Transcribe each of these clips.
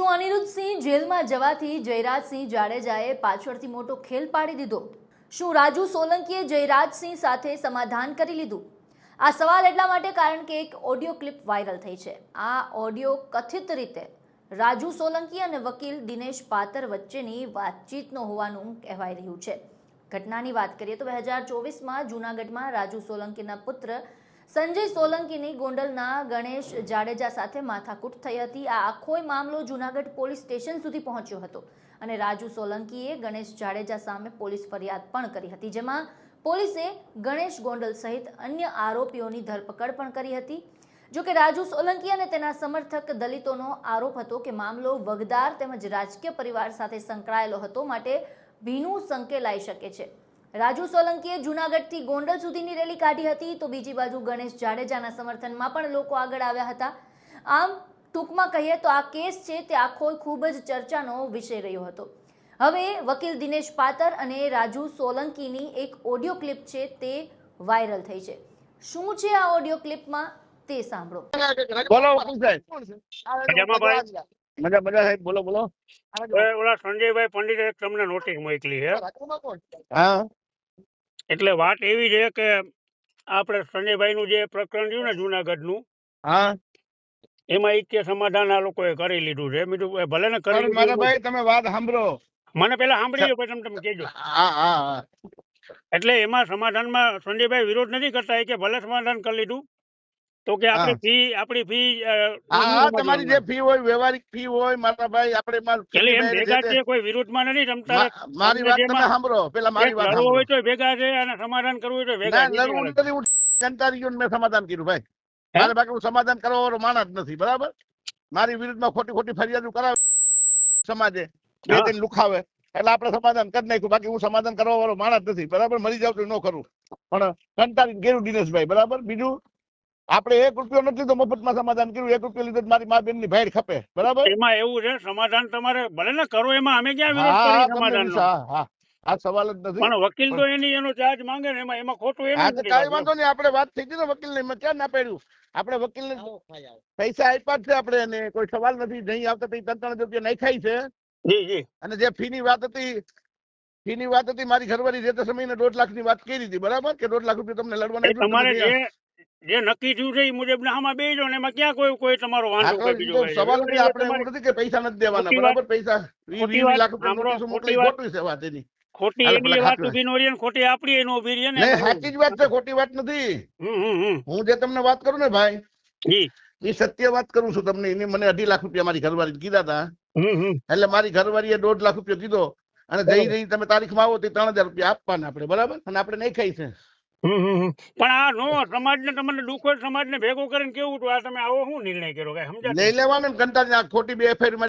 શું અનિરુદ્ધસિંહ જેલમાં જવાથી જયરાજસિંહ જાડેજાએ પાછળથી મોટો ખેલ પાડી દીધો? શું રાજુ સોલંકીએ જયરાજસિંહ સાથે સમાધાન કરી લીધું? આ સવાલ એટલા માટે કારણ કે એક ઓડિયો ક્લિપ વાયરલ થઈ છે. આ ઓડિયો કથિત રીતે રાજુ સોલંકી અને વકીલ દિનેશ પાતર વચ્ચેની વાતચીતનો હોવાનું કહેવાય રહ્યું છે. ઘટનાની વાત કરીએ તો બે હજાર ચોવીસમાં જૂનાગઢમાં રાજુ સોલંકીના પુત્ર સંજય સોલંકીની ગોંડલના ગણેશ જાડેજા સાથે માથાકૂટ થઈ હતી. આ આખોય મામલો જૂનાગઢ પોલીસ સ્ટેશન સુધી પહોંચ્યો હતો અને રાજુ સોલંકીએ ગણેશ જાડેજા સામે પોલીસ ફરિયાદ પણ કરી હતી, જેમાં પોલીસે ગણેશ ગોંડલ સહિત અન્ય આરોપીઓની ધરપકડ પણ કરી હતી. જો કે રાજુ સોલંકી અને તેના સમર્થક દલિતોનો આરોપ હતો કે મામલો વગદાર તેમજ રાજકીય પરિવાર સાથે સંકળાયેલો હતો, માટે ભીનું સંકેલાઈ શકે છે. રાજુ સોલંકીએ જૂનાગઢથી ગોંડલ સુધીની રેલી કાઢી હતી તો બીજી બાજુ ગણેશ જાડેજાના સમર્થનમાં પણ લોકો આગળ આવ્યા હતા. આમ ટૂંકમાં કહીએ તો આ કેસ છે તે આખો ખૂબ જ ચર્ચાનો વિષય રહ્યો હતો. હવે વકીલ દિનેશ પાતર અને રાજુ સોલંકીની એક ઓડિયો ક્લિપ છે તે વાયરલ થઈ છે. શું છે આ ઓડિયો ક્લિપમાં તે સાંભળો. બોલો સાહેબ મજા મજા સાહેબ બોલો બોલો. ઓલા સંજયભાઈ પંડિતે તમને નોટિસ મોકલી છે. હા. એટલે વાત એવી છે કે આપણે સંજયભાઈ નું જે પ્રકરણ રહ્યું ને જુનાગઢનું હા. એમાં ઈચ્છે સમાધાન આ લોકોએ કરી લીધું છે. બીજું ભલે ને કરી પણ લીધું. ભાઈ તમે વાત સાંભળો. મને પેલા સાંભળી લો પછી તમે તમે કહેજો. હા હા. હા એટલે એમાં સમાધાનમાં સંજયભાઈ વિરોધ નથી કરતા એ કે ભલે સમાધાન કરી લીધું તો કે આપણી ફી આપણી ફી હા તમારી જે ફી હોય વ્યવહારિક ફી હોય મારા ભાઈ આપણે માલ એટલે એમ ભેગા છે કોઈ વિરોધમાં નથી રમતા. મારી વાત તમે સાંભળો પેલા મારી વાત સાંભળો. હોય તો ભેગા છે અને સમાધાન કરવું હોય તો ભેગા. લડવું નથી કંટાળી મેં સમાધાન કર્યું ભાઈ. મારે બાકી હું સમાધાન કરવા વાળો માણસ નથી બરાબર? મારી વિરુદ્ધમાં ખોટી ખોટી ફરિયાદો કરાવે સમાજે બે દિન લુખાવે એટલે આપણે સમાધાન કરી નાખ્યું બાકી હું સમાધાન કરવા વાળો માણસ નથી બરાબર? મરી જાવ તો ન કરું. પણ કંટાળી ગેરુ દિનેશભાઈ બરાબર? બીજું? આપણે એક રૂપિયો નથી લીધો મફતમાં સમાધાન કર્યું. એક રૂપિયો લીધો મારી મા બેનની ભાઈ ખપે. બરાબર? એમાં એવું છે સમાધાન તમારે ભલે ને કરો એમાં અમે ક્યાં વિરોધ કરી તમને હા હા. આ સવાલ જ નથી. પણ વકીલ તો એની એનો ચાર્જ માંગે ને એમાં એમાં ખોટું એનું હા કાંઈ વાંધો નહીં આપણે વાત થઈ ગઈ ને વકીલ ને ક્યાં ના પડ્યું? આપણે વકીલ ને પૈસા આપ્યા છે આપણે એને કોઈ સવાલ નથી નહીં આવતા ત્રણ ત્રણ રૂપિયા નાખ્યા છે. જી જી. અને જે ફી ની વાત હતી ફી ની વાત હતી મારી ઘરવાળી જે તે સમયે દોઢ લાખની વાત કરી હતી બરાબર? કે દોઢ લાખ રૂપિયા તમને લડવાના તમારે જે જે નક્કી થયું છે એ મુજબ આમાં બેજો ને એમાં ક્યાં કોઈ કોઈ તમારો વાંધો કોઈ બીજો સવાલ નથી આપણે એવું નથી કે પૈસા નથી દેવાના બરાબર? પૈસા વી- ખોટી વી વાત લાખ રૂપિયા મોકલી ખોટી છે વાત એની. ખોટી એની વાત ઊભી નો રહી ખોટી આપણી એનો ઊભી રહી ને સાચી જ વાત છે ખોટી વાત નથી. હું જે તમને વાત કરું ને ભાઈ જી. એ સત્ય વાત કરું છું તમને એને મને અઢી લાખ રૂપિયા મારી ઘરવાળી કીધા હતા એટલે મારી ઘરવાળીએ દોઢ લાખ રૂપિયા કીધો અને જઈ રહી તમે તારીખમાં આવો તો ત્રણ હજાર રૂપિયા આપવાના આપણે બરાબર? અને આપણે નહીં ખાઈ છે. પણ આ નો સમાજને તમને દુઃખ હોય સમાજને ભેગો કરીને કેવું તો આ તમે આવો શું નિર્ણય કર્યો? કઈ સમજાતું લઈ લેવાનું ને કંટાળી ખોટી બે એફઆઈઆર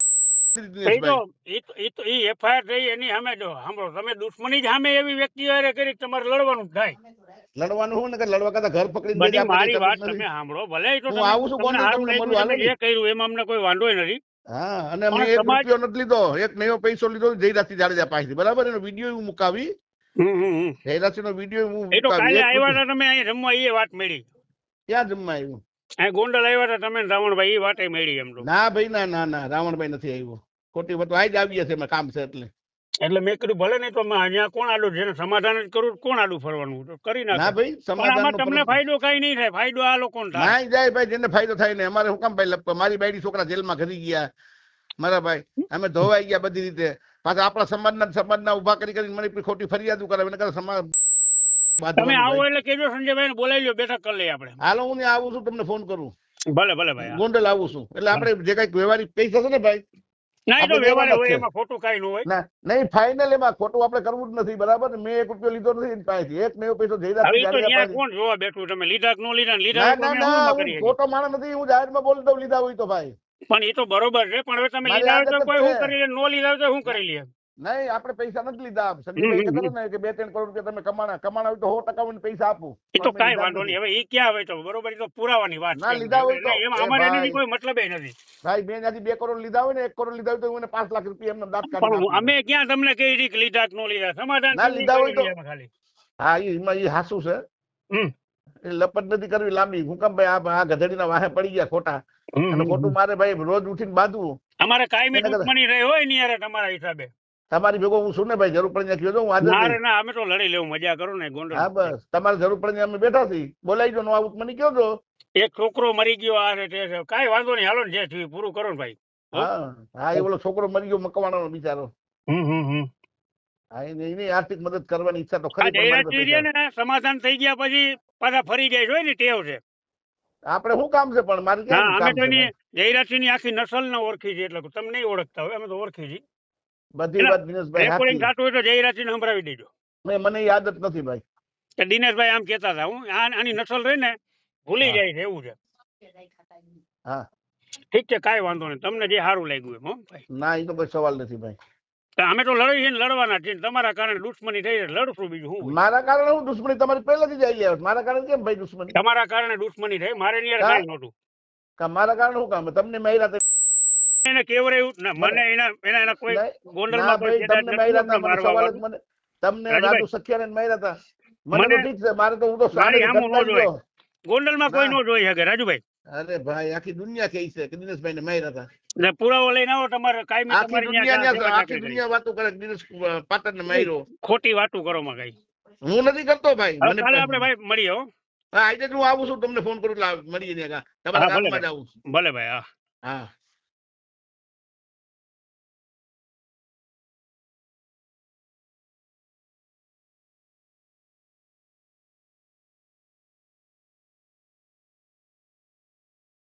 ને સમાજ- લીધો એક નવો પૈસો લીધો જયરાજસિંહ જાડેજા પાસેથી. બરાબર? એનો વીડિયો મુકાવી. હમ હમ હમ. જયરાજસિંહ નો વીડિયો હું એ તો કાલે આવ્યા હતા તમે અહીં રમવા એ વાત મળી. ક્યાં જમવા આવ્યું? અહીં ગોંડલ આવ્યા હતા તમે રાવણભાઈ એ વાતે મળી એમ તો. ના ભાઈ ના ના ના રાવણભાઈ નથી આવ્યો. ખોટી વાત આજ આવીએ છે કામ છે એટલે. એટલે મેં કીધું ભલે નહીં તો મેં અહીંયા કોણ આડું જેને સમાધાન જ કરવું કોણ આડું ફરવાનું? કરી કરી ના ભાઈ સમાધાન તમને ફાયદો કઈ નહીં થાય ફાયદો આ લોકોને થાય. ના જાય ભાઈ જેને ફાયદો થાય ને અમારે હું કામ ભાઈ મારી બાયડી છોકરા જેલમાં ઘરી ગયા. મારા ભાઈ અમે ધોવાઈ ગયા બધી રીતે. પાછા આપણા સમાજના સમાજના ઊભા કરી કરીને મને ખોટી ફરિયાદ કરે એને કરે સમાજ તમે આવો એટલે કેજો સંજયભાઈ બોલાવી લો બેઠક કરી લઈએ આપણે. હાલો હું આવું છું તમને ફોન કરું. ભલે ભલે ભાઈ ગોંડલ આવું છું. એટલે આપણે જે કંઈક વ્યવહારિક પૈસા થશે ને ભાઈ કઈ નહીં ફાઇનલ એમાં ખોટું આપણે કરવું જ નથી બરાબર? મેં એક રૂપિયો લીધો નથી પાસેથી. એક મેં પૈસો. કોણ જોવા બેઠું? તમે લીધા કે ન લીધા? લીધા? ખોટો માણસ નથી હું જાહેરમાં બોલી દઉં લીધા હોય તો ભાઈ. પણ એ તો બરોબર છે પણ હવે તમે લીધા હોય તો કોઈ હું કરી લે નો લીધા હોય તો હું કરી લે નહીં આપણે પૈસા નથી લીધા સંજયભાઈ ને કે બે ત્રણ કરોડ રૂપિયા તમે કમાણા. કમાણા હોય તો સો ટકા મને પૈસા આપું. એ તો કાંઈ વાંધો નહીં. હવે એ ક્યાં આવે તો? બરોબર એ તો પુરાવાની વાત ના, લીધા હોય તો- એમ અમારે ભાઈ. કોઈ મતલબ નથી. ભાઈ મેં ત્યાંથી બે કરોડ લીધા હોય ને એક કરોડ લીધા હોય તો હું પાંચ લાખ રૂપિયા એમને દાંત કાઢી અમે ક્યાં તમને કઈ રીતે લીધા કે નો લીધા? સમાધાન ના, લીધા હોય તો- ખાલી? હા એમાં ઈ હાસુ છે. હમ. લપટ નથી કરવી લાંબી. હું કેમ ભાઈ આ ગધેડીના વાહે પડી ગયા ખોટા. અને ખોટું મારે ભાઈ રોજ ઉઠીને બાંધવું. અમારે કાયમી દુશ્મની રહી હોય ને યાર તમારા હિસાબે. તમારી ભેગો હું છું ને ભાઈ જરૂર પડે કહેજો હું હાજર ના ના અમે તો લડી લેવું મજા કરો ને ગોંડલ હા બસ. તમારે જરૂર પડે અમે બેઠા છીએ. બોલાવી દો નો આવું મને કહો છો એક છોકરો મરી ગયો આ છે તે છે. કાંઈ વાંધો નહીં હાલો ને જે થયું પૂરું કરો ને ભાઈ. હા? હા એ ઓલો છોકરો મરી ગયો મકવાણાનો બિચારો. હમ હમ હમ. હા એની આર્થિક મદદ કરવાની ઈચ્છા તો ખરી સમાધાન થઈ ગયા પછી પાછા ફરી જાય જોઈએ ને ટેવ છે. આપણે શું કામ છે પણ? મારે હા અમે તો એની? જયરાજસિંહની આખી નસલ ને ઓળખી છે એટલે તમે નહીં ઓળખતા હોય અમે તો ઓળખી છીએ. બધી વાત દિનેશભાઈ રેકોર્ડિંગ થતું હોય તો જયરાજસિંહ ને સંભળાવી દેજો. મેં મને યાદ જ નથી ભાઈ. કે દિનેશભાઈ આમ કહેતા હતા હું આની નસલ રહી ને ભૂલી જાય છે એવું છે. હા. ઠીક છે કાઈ વાંધો નહીં તમને જે સારું લાગ્યું એમ ભાઈ. ના એ તો કોઈ સવાલ નથી ભાઈ. અમે તો લડી છીએ લડવાના છીએ તમારા કારણે દુશ્મની થઈ લડશું બીજું હું મારા કારણે હું દુશ્મની? તમારી પહેલાથી જ આવી આવે. મારા કારણે કેમ ભાઈ દુશ્મની? તમારા કારણે દુશ્મની થઈ? મારે ની યાર હા. નહોતું. મારા કારણે શું કામ? તમને મહિલા એને કેવરાયું ના મને એના એના એના કોઈ ગોંડલમાં કોઈ તમને મહિલા હતા મને સવાલ જ મને તમને. રાજુ સખિયાને મહિલા હતા મને ઠીક છે મારે તો હું તો સામે. ગોંડલમાં કોઈ નો. જોઈ શકે રાજુભાઈ અરે ભાઈ આખી દુનિયા કહે છે કે દિનેશભાઈ ને માર્યા હતા પુરાવો લઈને આવો તમારે કાયમી આખી દુનિયા આખી દુનિયા વાતો કરે દિનેશ પાટણ ને માર્યો. ખોટી વાતો કરો માં કઈ. હું નથી કરતો ભાઈ મને આપણે ભાઈ મળીએ હો. હા આજે હું આવું છું તમને ફોન કરું એટલે મળીએ ત્યાં તમારા ગામમાં જ આવું ભલે ભાઈ હા. હા.